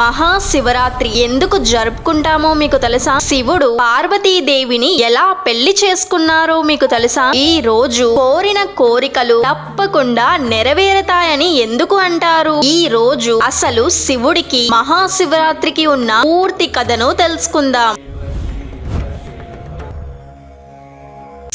మహాశివరాత్రి ఎందుకు జరుపుకుంటామో మీకు తెలుసా? శివుడు పార్వతీదేవిని ఎలా పెళ్ళి చేసుకున్నారో మీకు తెలుసా? ఈ రోజు కోరిన కోరికలు తప్పకుండా నెరవేరుతాయని ఎందుకు అంటారు? ఈ రోజు అసలు శివుడికి మహాశివరాత్రికి ఉన్న పూర్తి కథను తెలుసుకుందాం.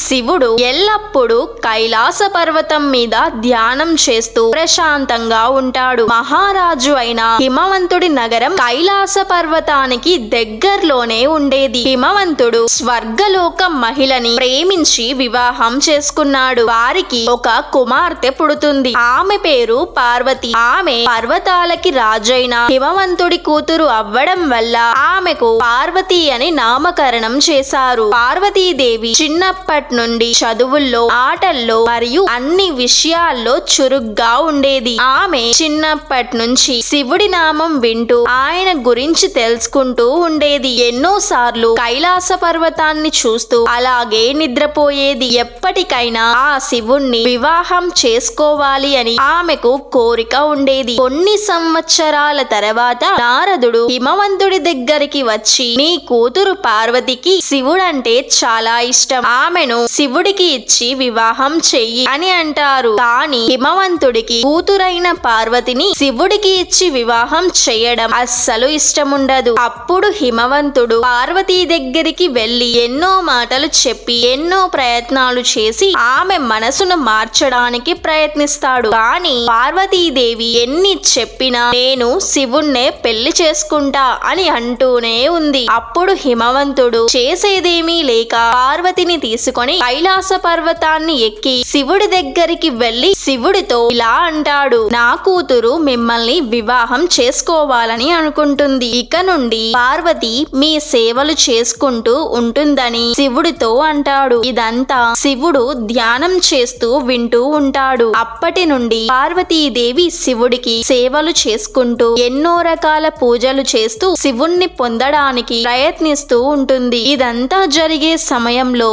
శివుడు ఎల్లప్పుడూ కైలాస పర్వతం మీద ధ్యానం చేస్తూ ప్రశాంతంగా ఉంటాడు. మహారాజు అయిన హిమవంతుడి నగరం కైలాస పర్వతానికి దగ్గరలోనే ఉండేది. హిమవంతుడు స్వర్గలోక మహిళని ప్రేమించి వివాహం చేసుకున్నాడు. వారికి ఒక కుమార్తె పుడుతుంది. ఆమె పేరు పార్వతి. ఆమె పర్వతాలకి రాజైన హిమవంతుడి కూతురు అవ్వడం వల్ల ఆమెకు పార్వతి అని నామకరణం చేశారు. పార్వతీదేవి చిన్నప్పటి నుండి చదువుల్లో ఆటల్లో మరియు అన్ని విషయాల్లో చురుగ్గా ఉండేది. ఆమె చిన్నప్పటి నుంచి శివుడి నామం వింటూ ఆయన గురించి తెలుసుకుంటూ ఉండేది. ఎన్నో సార్లు కైలాస పర్వతాన్ని చూస్తూ అలాగే నిద్రపోయేది. ఎప్పటికైనా ఆ శివుణ్ణి వివాహం చేసుకోవాలి అని ఆమెకు కోరిక ఉండేది. కొన్ని సంవత్సరాల తర్వాత నారదుడు హిమవంతుడి దగ్గరికి వచ్చి నీ కూతురు పార్వతికి శివుడంటే చాలా ఇష్టం. ఆమెను శివుడికి ఇచ్చి వివాహం చెయ్యి అని అంటారు. కానీ హిమవంతుడికి కూతురైన పార్వతిని శివుడికి ఇచ్చి వివాహం చేయడం అస్సలు ఇష్టముండదు. అప్పుడు హిమవంతుడు పార్వతీ దగ్గరికి వెళ్ళి ఎన్నో మాటలు చెప్పి ఎన్నో ప్రయత్నాలు చేసి ఆమె మనసును మార్చడానికి ప్రయత్నిస్తాడు. కానీ పార్వతీదేవి ఎన్ని చెప్పినా నేను శివుణ్ణే పెళ్ళి చేసుకుంటా అని అంటూనే ఉంది. అప్పుడు హిమవంతుడు చేసేదేమీ లేక పార్వతిని తీసుకొని కైలాస పర్వతాన్ని ఎక్కి శివుడి దగ్గరికి వెళ్ళి శివుడితో ఇలా అంటాడు నా కూతురు మిమ్మల్ని వివాహం చేసుకోవాలని అనుకుంటుంది. ఇక నుండి పార్వతి మీ సేవలు చేసుకుంటూ ఉంటుందని శివుడితో అంటాడు. ఇదంతా శివుడు ధ్యానం చేస్తూ వింటూ ఉంటాడు. అప్పటి నుండి పార్వతీదేవి శివుడికి సేవలు చేసుకుంటూ ఎన్నో రకాల పూజలు చేస్తూ శివుణ్ణి పొందడానికి ప్రయత్నిస్తూ ఉంటుంది. ఇదంతా జరిగే సమయంలో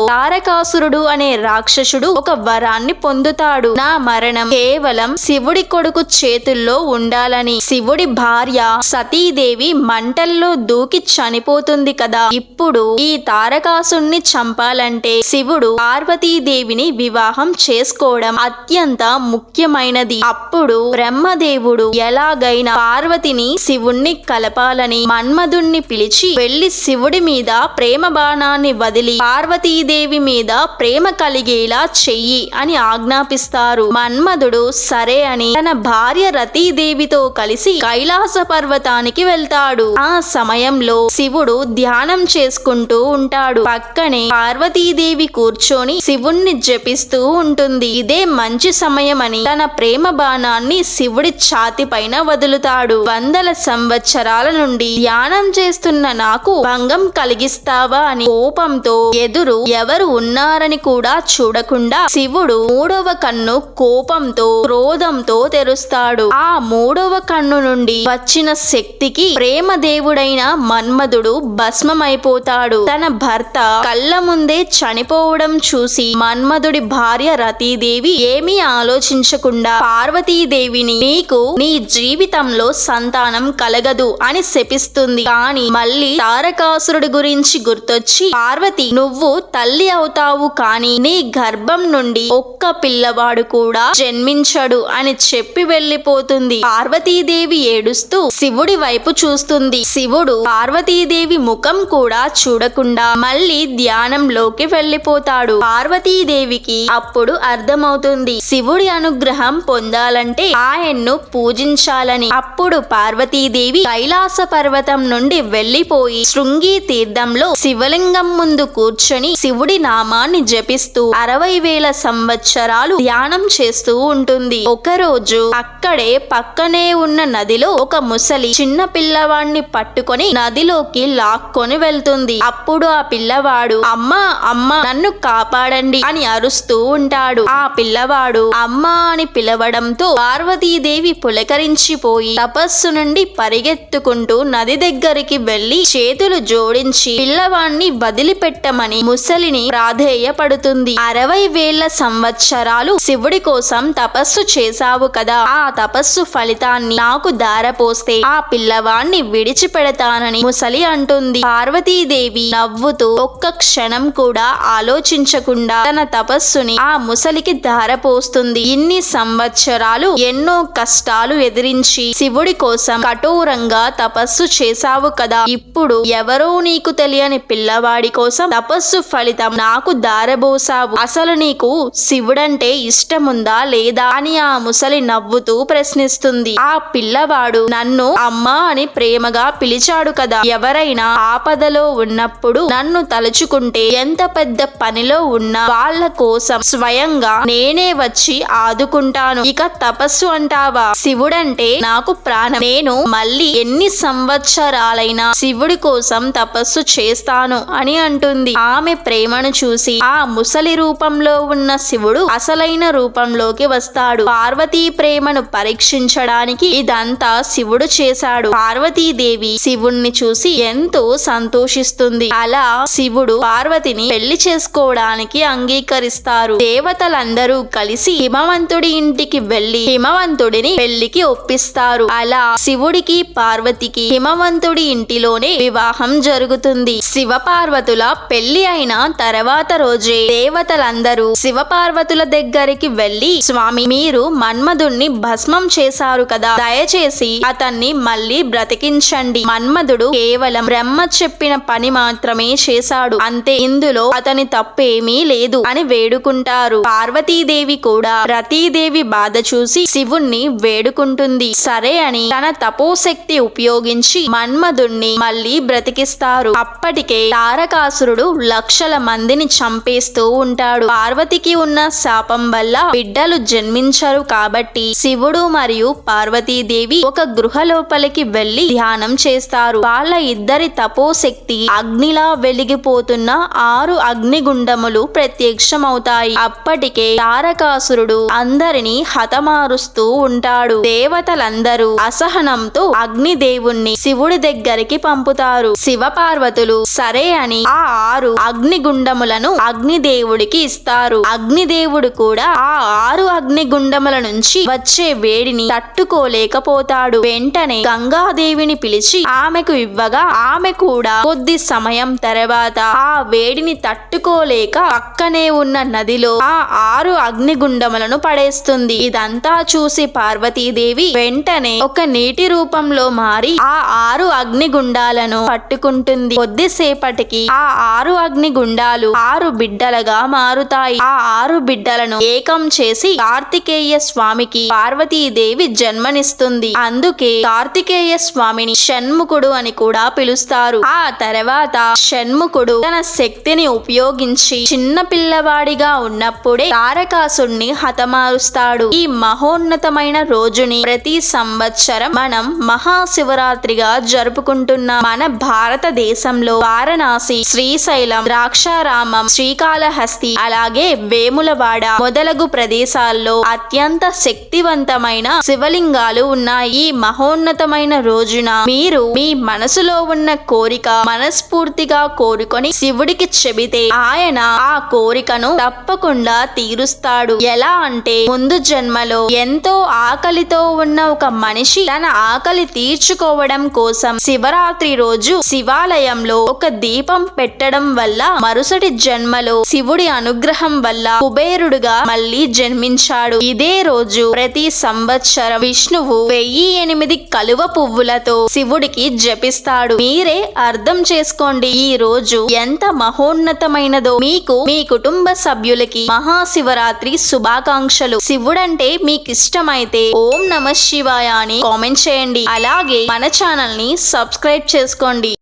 తారకాసురుడు అనే రాక్షసుడు ఒక వరాన్ని పొందుతాడు. నా మరణం కేవలం శివుడి కొడుకు చేతుల్లో ఉండాలని. శివుడి భార్య సతీదేవి మంటల్లో దూకి చనిపోతుంది కదా. ఇప్పుడు ఈ తారకాసుణ్ణి చంపాలంటే శివుడు పార్వతీదేవిని వివాహం చేసుకోవడం అత్యంత ముఖ్యమైనది. అప్పుడు బ్రహ్మదేవుడు ఎలాగైనా పార్వతిని శివుణ్ణి కలపాలని మన్మధుణ్ణి పిలిచి వెళ్ళి శివుడి మీద ప్రేమ బాణాన్ని వదిలి పార్వతీదేవి మీద ప్రేమ కలిగేలా చెయ్యి అని ఆజ్ఞాపిస్తారు. మన్మధుడు సరే అని తన భార్య రతీదేవితో కలిసి కైలాస పర్వతానికి వెళ్తాడు. ఆ సమయంలో శివుడు ధ్యానం చేసుకుంటూ ఉంటాడు. పక్కనే పార్వతీదేవి కూర్చొని శివుణ్ణి జపిస్తూ ఉంటుంది. ఇదే మంచి సమయమని తన ప్రేమ బాణాన్ని శివుడి ఛాతి పైన వదులుతాడు. వందల సంవత్సరాల నుండి ధ్యానం చేస్తున్న నాకు భంగం కలిగిస్తావా అని కోపంతో ఎదురు ఎవరు ఉన్న ఉన్నారని కూడా చూడకుండా శివుడు మూడవ కన్ను కోపంతో క్రోధంతో తెరుస్తాడు. ఆ మూడవ కన్ను నుండి వచ్చిన శక్తికి ప్రేమ దేవుడైన మన్మధుడు భస్మమైపోతాడు. తన భర్త కళ్ళ ముందే చనిపోవడం చూసి మన్మధుడి భార్య రతీదేవి ఏమీ ఆలోచించకుండా పార్వతీదేవిని నీకు నీ జీవితంలో సంతానం కలగదు అని శపిస్తుంది. కానీ మళ్ళీ తారకాసురుడి గురించి గుర్తొచ్చి పార్వతి నువ్వు తల్లి అవుతావు కానీ నీ గర్భం నుండి ఒక్క పిల్లవాడు కూడా జన్మించడు అని చెప్పి వెళ్ళిపోతుంది. పార్వతీదేవి ఏడుస్తూ శివుడి వైపు చూస్తుంది. శివుడు పార్వతీదేవి ముఖం కూడా చూడకుండా మళ్ళీ ధ్యానంలోకి వెళ్ళిపోతాడు. పార్వతీదేవికి అప్పుడు అర్థమవుతుంది. శివుడి అనుగ్రహం పొందాలంటే ఆయన్ను పూజించాలని. అప్పుడు పార్వతీదేవి కైలాస పర్వతం నుండి వెళ్ళిపోయి శృంగి తీర్థంలో శివలింగం ముందు కూర్చొని శివుడి నామ నామాన్ని జపిస్తూ అరవై వేల సంవత్సరాలు ధ్యానం చేస్తూ ఉంటుంది. ఒకరోజు అక్కడే పక్కనే ఉన్న నదిలో ఒక ముసలి చిన్న పిల్లవాడిని పట్టుకొని నదిలోకి లాక్కొని వెళ్తుంది. అప్పుడు ఆ పిల్లవాడు అమ్మా అమ్మా నన్ను కాపాడండి అని అరుస్తూ ఉంటాడు. ఆ పిల్లవాడు అమ్మా అని పిలవడంతో పార్వతీదేవి పులకరించిపోయి తపస్సు నుండి పరిగెత్తుకుంటూ నది దగ్గరికి వెళ్ళి చేతులు జోడించి పిల్లవాణ్ణి వదిలిపెట్టమని ముసలిని ప్రాధేయ వేయపడుతుంది అరవై వేల సంవత్సరాలు శివుడి కోసం తపస్సు చేశావు కదా. ఆ తపస్సు ఫలితాన్ని నాకు దారపోస్తే ఆ పిల్లవాణ్ణి విడిచిపెడతానని ముసలి అంటుంది. పార్వతీదేవి నవ్వుతూ ఒక్క క్షణం కూడా ఆలోచించకుండా తన తపస్సుని ఆ ముసలికి దారపోస్తుంది ఇన్ని సంవత్సరాలు ఎన్నో కష్టాలు ఎదిరించి శివుడి కోసం కఠోరంగా తపస్సు చేశావు కదా. ఇప్పుడు ఎవరో నీకు తెలియని పిల్లవాడి కోసం తపస్సు ఫలితం నాకు దారబోసావు. అసలు నీకు శివుడంటే ఇష్టముందా లేదా అని ఆ ముసలి నవ్వుతూ ప్రశ్నిస్తుంది. ఆ పిల్లవాడు నన్ను అమ్మా అని ప్రేమగా పిలిచాడు కదా. ఎవరైనా ఆపదలో ఉన్నప్పుడు నన్ను తలుచుకుంటే ఎంత పెద్ద పనిలో ఉన్నా వాళ్ళ కోసం స్వయంగా నేనే వచ్చి ఆదుకుంటాను. ఇక తపస్సు అంటావా? శివుడంటే నాకు ప్రాణం. నేను మళ్ళీ ఎన్ని సంవత్సరాలైనా శివుడి కోసం తపస్సు చేస్తాను అని అంటుంది. ఆమె ప్రేమను చూసి ఆ ముసలి రూపంలో ఉన్న శివుడు అసలైన రూపంలోకి వస్తాడు. పార్వతీ ప్రేమను పరీక్షించడానికి ఇదంతా శివుడు చేశాడు. పార్వతీదేవి శివుణ్ణి చూసి ఎంతో సంతోషిస్తుంది. అలా శివుడు పార్వతిని పెళ్ళి చేసుకోవడానికి అంగీకరిస్తారు. దేవతలందరూ కలిసి హిమవంతుడి ఇంటికి వెళ్ళి హిమవంతుడిని పెళ్ళికి ఒప్పిస్తారు. అలా శివుడికి పార్వతికి హిమవంతుడి ఇంటిలోనే వివాహం జరుగుతుంది. శివ పార్వతుల పెళ్ళి అయిన తర్వాత రోజే దేవతలందరూ శివపార్వతుల దగ్గరికి వెళ్ళి స్వామి మీరు మన్మధుణ్ణి భస్మం చేశారు కదా. దయచేసి అతన్ని మళ్ళీ బ్రతికించండి. మన్మధుడు కేవలం బ్రహ్మ చెప్పిన పని మాత్రమే చేశాడు. అంతే ఇందులో అతని తప్పేమీ లేదు అని వేడుకుంటారు. పార్వతీదేవి కూడా రతీదేవి బాధ చూసి శివుణ్ణి వేడుకుంటుంది. సరే అని తన తపోశక్తి ఉపయోగించి మన్మధుణ్ణి మళ్ళీ బ్రతికిస్తారు. అప్పటికే తారకాసురుడు లక్షల మందిని చంపేస్తూ ఉంటాడు. పార్వతికి ఉన్న శాపం వల్ల బిడ్డలు జన్మించరు కాబట్టి శివుడు మరియు పార్వతీదేవి ఒక గృహ లోపలికి వెళ్ళి ధ్యానం చేస్తారు. వాళ్ళ ఇద్దరి తపోశక్తి అగ్నిలా వెలిగిపోతున్న ఆరు అగ్నిగుండములు ప్రత్యక్షమవుతాయి. అప్పటికే తారకాసురుడు అందరిని హతమారుస్తూ ఉంటాడు. దేవతలందరూ అసహనంతో అగ్నిదేవుణ్ణి శివుడి దగ్గరికి పంపుతారు. శివ పార్వతులు సరే అని ఆ ఆరు అగ్నిగుండములను అగ్నిదేవుడికి ఇస్తారు. అగ్నిదేవుడు కూడా ఆ ఆరు అగ్నిగుండముల నుంచి వచ్చే వేడిని తట్టుకోలేకపోతాడు. వెంటనే గంగాదేవిని పిలిచి ఆమెకు ఇవ్వగా ఆమె కూడా కొద్ది సమయం తర్వాత ఆ వేడిని తట్టుకోలేక పక్కనే ఉన్న నదిలో ఆ ఆరు అగ్నిగుండములను పడేస్తుంది. ఇదంతా చూసి పార్వతీదేవి వెంటనే ఒక నీటి రూపంలో మారి ఆ ఆరు అగ్నిగుండాలను పట్టుకుంటుంది. కొద్దిసేపటికి ఆ ఆరు అగ్నిగుండాలు ఆరు బిడ్డలుగా మారుతాయి. ఆ ఆరు బిడ్డలను ఏకం చేసి కార్తికేయ స్వామికి పార్వతీదేవి జన్మనిస్తుంది. అందుకే కార్తికేయ స్వామిని షణ్ముఖుడు అని కూడా పిలుస్తారు. ఆ తర్వాత షణ్ముఖుడు తన శక్తిని ఉపయోగించి చిన్న పిల్లవాడిగా ఉన్నప్పుడే తారకాసుణ్ణి హతమారుస్తాడు. ఈ మహోన్నతమైన రోజుని ప్రతి సంవత్సరం మనం మహాశివరాత్రిగా జరుపుకుంటున్నాం. మన భారతదేశంలో వారణాసి శ్రీశైలం ద్రాక్షారామం శ్రీకాళహస్తి అలాగే వేములవాడ మొదలగు ప్రదేశాల్లో అత్యంత శక్తివంతమైన శివలింగాలు ఉన్నాయి. ఈ మహోన్నతమైన రోజున మీరు మీ మనసులో ఉన్న కోరిక మనస్ఫూర్తిగా కోరుకొని శివుడికి చెబితే ఆయన ఆ కోరికను తప్పకుండా తీరుస్తాడు. ఎలా అంటే ముందు జన్మలో ఎంతో ఆకలితో ఉన్న ఒక మనిషి తన ఆకలి తీర్చుకోవడం కోసం శివరాత్రి రోజు శివాలయంలో ఒక దీపం పెట్టడం వల్ల మరుసటి జన్మలో శివుడి అనుగ్రహం వల్ల కుబేరుడుగా మళ్ళీ జన్మించాడు. ఇదే రోజు ప్రతి సంవత్సరం విష్ణువు వెయ్యి ఎనిమిది కలువ పువ్వులతో శివుడికి జపిస్తాడు. మీరే అర్థం చేసుకోండి ఈ రోజు ఎంత మహోన్నతమైనదో. మీకు మీ కుటుంబ సభ్యులకి మహాశివరాత్రి శుభాకాంక్షలు. శివుడంటే మీకు ఇష్టమైతే ఓం నమ శివాయ అని కామెంట్ చేయండి. అలాగే మన ఛానల్ని సబ్స్క్రైబ్ చేసుకోండి.